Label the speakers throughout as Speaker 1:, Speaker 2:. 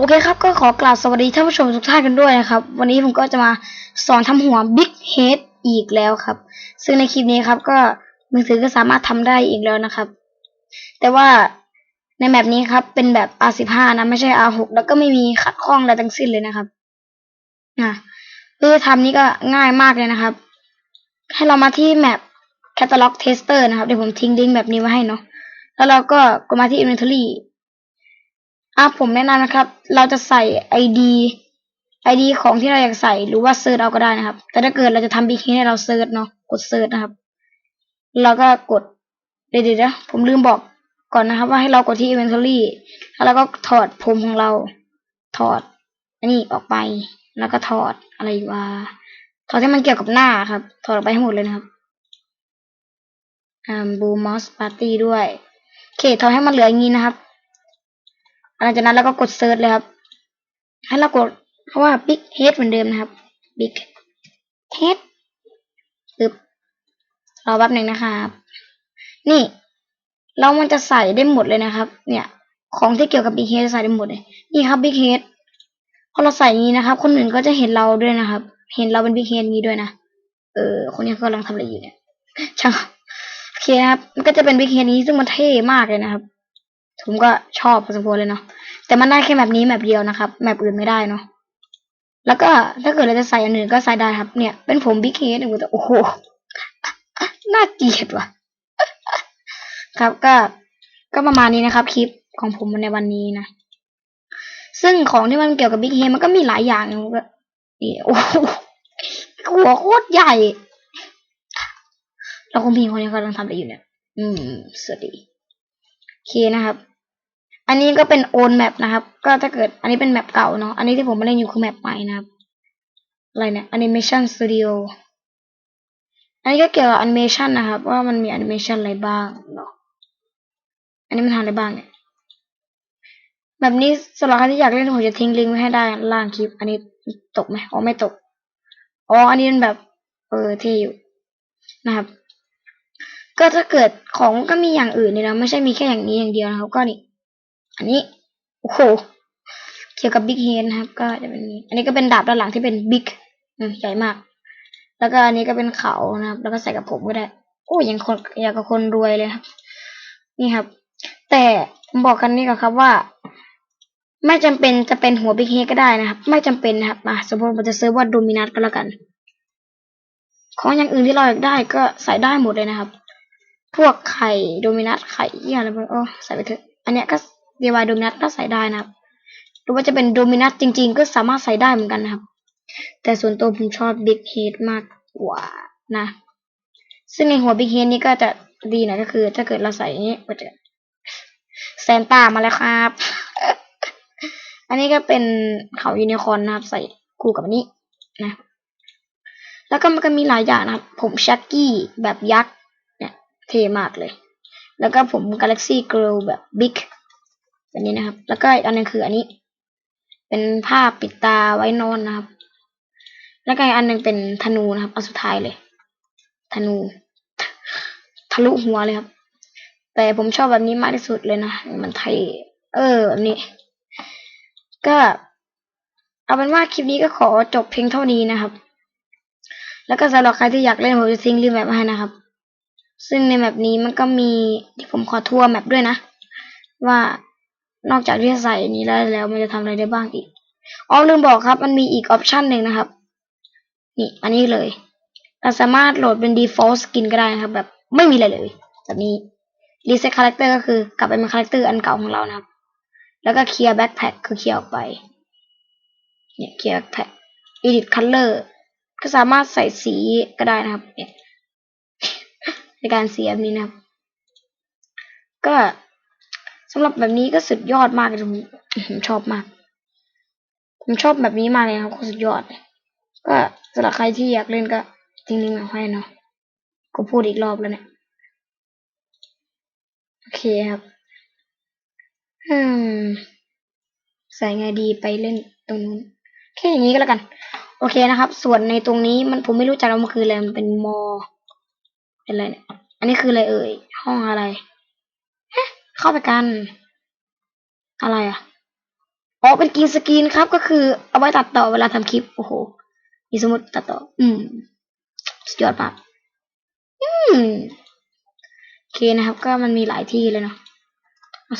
Speaker 1: โอเคครับ ก็ขอกราบสวัสดีท่านผู้ชมทุกท่านกันด้วยนะครับ วันนี้ผมก็จะมาสอนทำหัว Big Head อีกแล้วครับ ซึ่งในคลิปนี้ครับ ก็มือถือก็สามารถทำได้อีกแล้วนะครับ แต่ว่าในแมปนี้ครับ เป็นแบบ R15 นะ ไม่ใช่ R6 แล้วก็ไม่มีขัดข้องอะไรทั้งสิ้นเลยนะครับอะวิธีทำนี้ก็ง่ายมากเลยนะครับ ให้เรามาที่แมป Catalog Tester นะครับ เดี๋ยวผมทิ้งลิงก์แบบนี้ไว้ให้เนาะแล้วเราก็กดมาที่ Inventory อะผมแนะนำนะครับ เราจะใส่ ID ID ของที่เราอยากใส่หรือว่าเซิร์ชเอาก็ได้นะครับ แต่ถ้าเกิดเราจะทำบิ๊กให้เราเซิร์ชเนาะกดเซิร์ชนะครับ เราก็กดเดี๋ยวๆนะผมลืมบอกก่อนนะครับ ว่าให้เรากดที่ inventory แล้วเราก็ถอดผมของเรา ถอด อันนี้ออกไป แล้วก็ถอดอะไรว่าถอดที่มันเกี่ยวกับหน้าครับ ถอดออกไปให้หมดเลยนะครับอ่าบูมอสปาร์ตี้ด้วยโอเคถอดให้มันเหลืออย่างนี้นะครับ หลังจากนั้นเราก็กดเซิร์ชเลยครับ ให้เรากดเพราะว่า big head เหมือนเดิมนะครับ big head ปึ๊บรอแป๊บหนึ่งนะครับ นี่เรามันจะใส่ได้หมดเลยนะครับ เนี่ย ของที่เกี่ยวกับ big head จะใส่ได้หมดเลยนี่ครับ big head พอเราใส่นี้นะครับ คนอื่นก็จะเห็นเราด้วยนะครับ เห็นเราเป็น big head นี้ด้วยนะเออ คนนี้กำลังทำอะไรอยู่เนี่ยช่างโอเคครับ มันก็จะเป็น big head นี้ซึ่งมันเท่มากเลยนะครับ ผมก็ชอบพอสมควรเลยเนาะแต่มันได้แค่แบบนี้แบบเดียวนะครับแบบอื่นไม่ได้เนาะแล้วก็ถ้าเกิดเราจะใส่อันอื่นก็ใส่ได้ครับ เนี่ย เป็นผมบิ๊กเฮดแต่โอ้โหน่าเกลียดว่ะ ครับก็ก็ประมาณนี้นะครับ คลิปของผมในวันนี้นะซึ่งของที่มันเกี่ยวกับบิ๊กเฮดมันก็มีหลายอย่างก็โอ้โหหัวโคตรใหญ่แล้วคุณพี่คนนี้กำลังทำอะไรอยู่เนี่ย อืม สวัสดี โอเคนะครับ อันนี้ก็เป็นโอนแมปนะครับ ก็ถ้าเกิดอันนี้เป็นแมปเก่าเนาะ อันนี้ที่ผมมาเล่นอยู่คือแมปใหม่นะครับ อะไรเนี่ย Animation Studio อันนี้ก็เกี่ยวกับ Animation นะครับ ว่ามันมี Animation อะไรบ้างเนาะ อันนี้มันทำอะไรบ้างเนี่ย แบบนี้สำหรับใครที่อยากเล่นผมจะทิ้งลิงก์ไว้ให้ได้ล่างคลิป อันนี้ตกไหมอ๋อไม่ตก อ๋อ อันนี้มันแบบ เออเที่อยู่นะครับ ก็ถ้าเกิดของก็มีอย่างอื่นเนี่ยนะ ไม่ใช่มีแค่อย่างนี้อย่างเดียวนะครับ ก็นี่ อันนี้โอ้โหเกี่ยวกับบิ๊กเฮนนะครับ ก็จะเป็นนี้อันนี้ก็เป็นดาบด้านหลังที่เป็นบิ๊กใหญ่มาก แล้วก็อันนี้ก็เป็นเขานะครับ แล้วก็ใส่กับผมก็ได้ โอ้ยังคนอยากกับคนรวยเลยครับ นี่ครับ แต่บอกกันนี่ก่อนครับว่า ไม่จำเป็นจะเป็นหัวบิ๊กเฮก็ได้นะครับ ไม่จำเป็นนะครับมาสมมติผมจะซื้อว่าโดมินัสก็แล้วกัน ของอย่างอื่นที่เราอยากได้ก็ใส่ได้หมดเลยนะครับ พวกไข่โดมินัสไข่เยี่ยอะไรพวกโอ้ใส่ไปเถอะ อันเนี้ยก็ DIY โดมินัสก็ใส่ได้นะครับ หรือว่าจะเป็นโดมินัสจริง ๆ ก็สามารถใส่ได้เหมือนกันนะครับ แต่ส่วนตัวผมชอบบิ๊กเฮดมากกว่านะ ซึ่งในหัวบิ๊กเฮดนี้ก็จะดีหน่อยก็คือ ถ้าเกิดเราใส่อย่างนี้ก็จะแซนต้ามาแล้วครับ อันนี้ก็เป็นเขายูนิคอร์นนะครับ ใส่คู่กับอันนี้นะ แล้วก็มันก็มีหลายอย่างนะครับ ผมชักกี้แบบยักษ์เนี่ยเท่มากเลย แล้วก็ผมกาแล็กซี่เกิร์ลแบบบิ๊ก แบบนี้นะครับ แล้วก็อีกอันหนึงคืออันนี้ เป็นผ้าปิดตาไว้นอนนะครับ แล้วก็อีกอันหนึงเป็นธนูนะครับเอาสุดท้ายเลย ธนู ทะลุหัวเลยครับ แต่ผมชอบแบบนี้มากที่สุดเลยนะมันไทย เออแบบนี้ ก็เอาเป็นว่าคลิปนี้ก็ขอจบเพียงเท่านี้นะครับ แล้วก็สำหรับใครที่อยากเล่นผมจะทิ้งลิงก์แบบมาให้นะครับ ซึ่งในแมปนี้มันก็มีที่ผมขอทัวร์แมปด้วยนะ ว่า นอกจากที่จะใส่อันนี้แล้วแล้ว มันจะทำอะไรได้บ้างอีกอ๋อลืมบอกครับ มันมีอีกออปชันหนึ่งนะครับ นี่ อันนี้เลย เราสามารถโหลดเป็น default skin ก็ได้นะครับ แบบไม่มีอะไรเลยแบบนี้ reset character ก็คือกลับไปเป็นคาแรคเตอร์อันเก่าของเรานะครับ แล้วก็เคลียร์ backpack คือเคลียร์ออกไป เนี่ยเคลียร์ backpack edit color ก็สามารถใส่สีก็ได้นะครับ เนี่ยในการเสีแบบนี้นะครับ ก็ สำหรับแบบนี้ก็สุดยอดมากเลยผมผมชอบมาก ผมชอบแบบนี้มากเลยครับโคตรสุดยอดเลยก็สำหรับใครที่อยากเล่นก็ทิ้งลิงก์มาให้เนาะก็พูดอีกรอบแล้วเนี่ยโอเคครับอืมใส่ไงดีไปเล่นตรงนู้นแค่อย่างนี้ก็แล้วกัน โอเคนะครับ ส่วนในตรงนี้มันผมไม่รู้จักว่ามันคืออะไรมันเป็นมอเป็นอะไรเนี่ยอันนี้คืออะไรเอ่ยห้องอะไร เข้าไปกัน อะไรอะอ๋อเป็นกรีนสกรีนครับ ก็คือเอาไว้ตัดต่อเวลาทำคลิป โอ้โห มีสมมติตัดต่อ อืม สุดยอดมากอืมโอเคนะครับ ก็มันมีหลายที่เลยเนาะ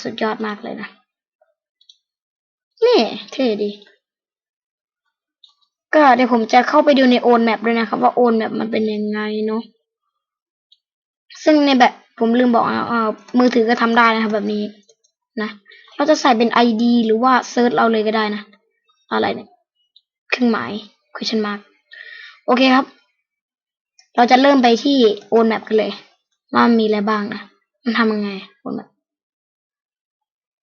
Speaker 1: สุดยอดมากเลยนะ นี่ เท่ดี ก็เดี๋ยวผมจะเข้าไปดูในโอนแมปด้วยนะครับ ว่าโอนแมปมันเป็นยังไงเนาะซึ่งในแบบผมลืมบอกอะอ่ามือถือก็ทำได้นะครับแบบนี้นะ เราจะใส่เป็น ID หรือว่าเซิร์ชเราเลยก็ได้นะ อะไรเนี่ยเครื่องหมาย question mark โอเคครับ เราจะเริ่มไปที่โอนแมปกันเลยว่ามีอะไรบ้างนะ มันทำยังไงโอนแมป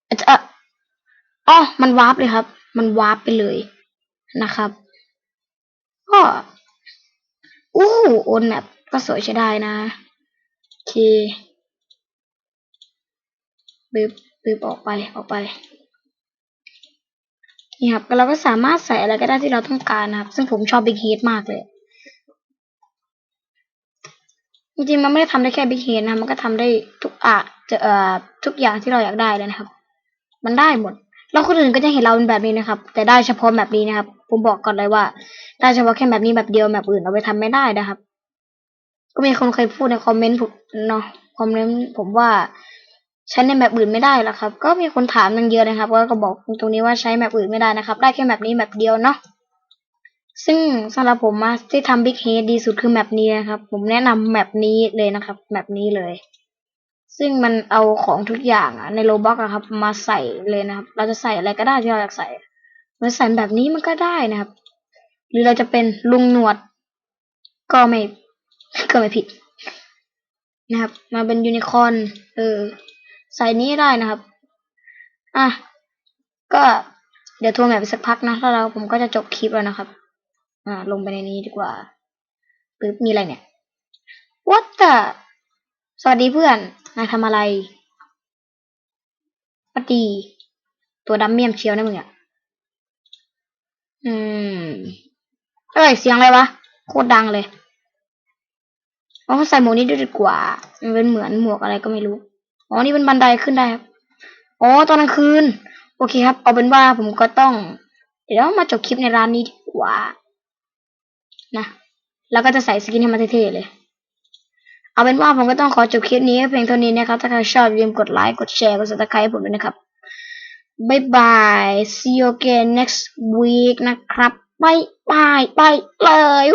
Speaker 1: อาจะอ๋อ มันวาร์ปเลยครับ มันวาร์ปไปเลยนะครับ ก็อู้โอนแมปก็สวยใช้ได้นะ เคบึบบึบออกไปออกไปนี่ครับเราก็สามารถใส่อะไรก็ได้ที่เราต้องการนะครับ ซึ่งผมชอบ Big Head มากเลยจริงๆมันไม่ได้ทำได้แค่ Big Head นะมันก็ทำได้ทุกอะจะเอ่อทุกอย่างที่เราอยากได้เลยนะครับ มันได้หมดแล้วคนอื่นก็จะเห็นเราเป็นแบบนี้นะครับ แต่ได้เฉพาะแบบนี้นะครับ ผมบอกก่อนเลยว่า ได้เฉพาะแค่แบบนี้แบบเดียวแบบอื่นเอาไปทำไม่ได้นะครับ ก็มีคนเคยพูดในคอมเมนต์ผมเนาะคอมเมนต์ผมว่าใช้ในแบบอื่นไม่ได้หรอครับ ก็มีคนถามมันเยอะนะครับก็บอกตรงนี้ว่าใช้แบบอื่นไม่ได้นะครับ ได้แค่แบบนี้แบบเดียวเนาะซึ่งสำหรับผมมาที่ทำบิ๊กเฮดดีสุดคือแบบนี้นะครับ ผมแนะนำแบบนี้เลยนะครับแบบนี้เลย ซึ่งมันเอาของทุกอย่างอะในโลบ็อกอะครับ มาใส่เลยนะครับ เราจะใส่อะไรก็ได้ที่เราอยากใส่เราใส่แบบนี้มันก็ได้นะครับ หรือเราจะเป็นลุงหนวดก็ไม่ ก็ไม่ผิด นะครับ มาเป็นยูนิคอร์นเออใส่นี้ได้นะครับ อะ ก็เดี๋ยวทัวร์แมปไปสักพักนะแล้วเราผมก็จะจบคลิปแล้วนะครับ อ่า ลงไปในนี้ดีกว่าปึ๊บมีอะไรเนี่ย what the สวัสดีเพื่อนนายทำอะไรสวัสดีตัวดำเมียมเชียวนะมึงอะอืม เอ้ย เสียงอะไรวะ โคตรดังเลย อ๋อใส่หมวกนี้ด้วยดีกว่า มันเป็นเหมือนหมวกอะไรก็ไม่รู้ อ๋อ นี่เป็นบันไดขึ้นได้ครับ อ๋อ ตอนกลางคืน โอเคครับ เอาเป็นว่าผมก็ต้อง เดี๋ยวมาจบคลิปในร้านนี้ดีกว่า นะ แล้วก็จะใส่สกินให้มันเท่ๆเลย เอาเป็นว่าผมก็ต้องขอจบคลิปนี้เพียงเท่านี้นะครับ ถ้าใครชอบอย่าลืมกดไลค์ กดแชร์ กด subscribe ให้ผมด้วยนะครับบายบาย see you again next week นะครับบายบายไปเลย